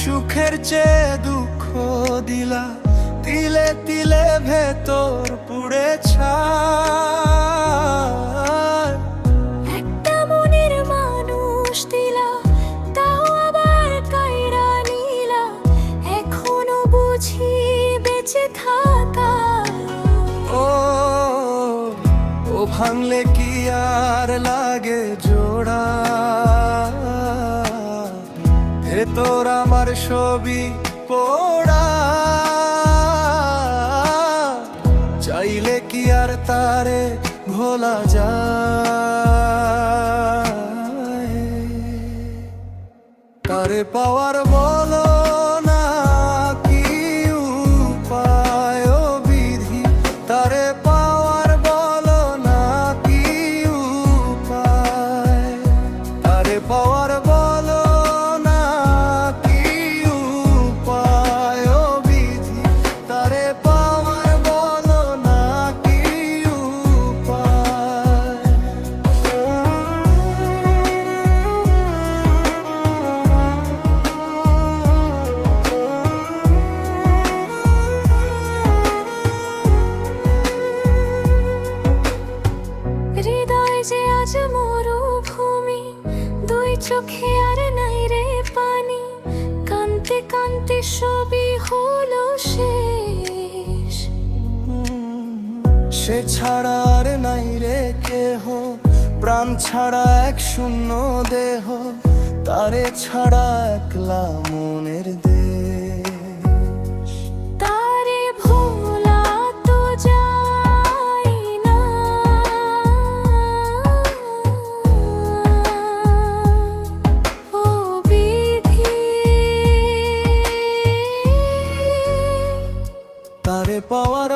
সুখের চেয়ে দুঃখ দিলা। তিলে তিলে ভেতর পুড়ে ছাই। একটা মনের মানুষ দিলা তাও আবার কাইরা নিলা। এখনও বুঝি বেঁচে থাকা। ও ও ভাঙলে কি আর লাগে জোড়া? ভেতর আমার ছবি পোড়া। চাইলে কি আর তারে ভোলা যায়? তারে পাওয়ার বলো না বিধি? তারে পাওয়ার তারে পাওয়ার চোখে আর নাই রে পানি। সবই হলো শেষ। সে ছাড়া আর নাই রে কেহ। প্রাণ ছাড়া এক শূন্য দেহ। তারে ছাড়া একলা মনের দেশ পাওয়ার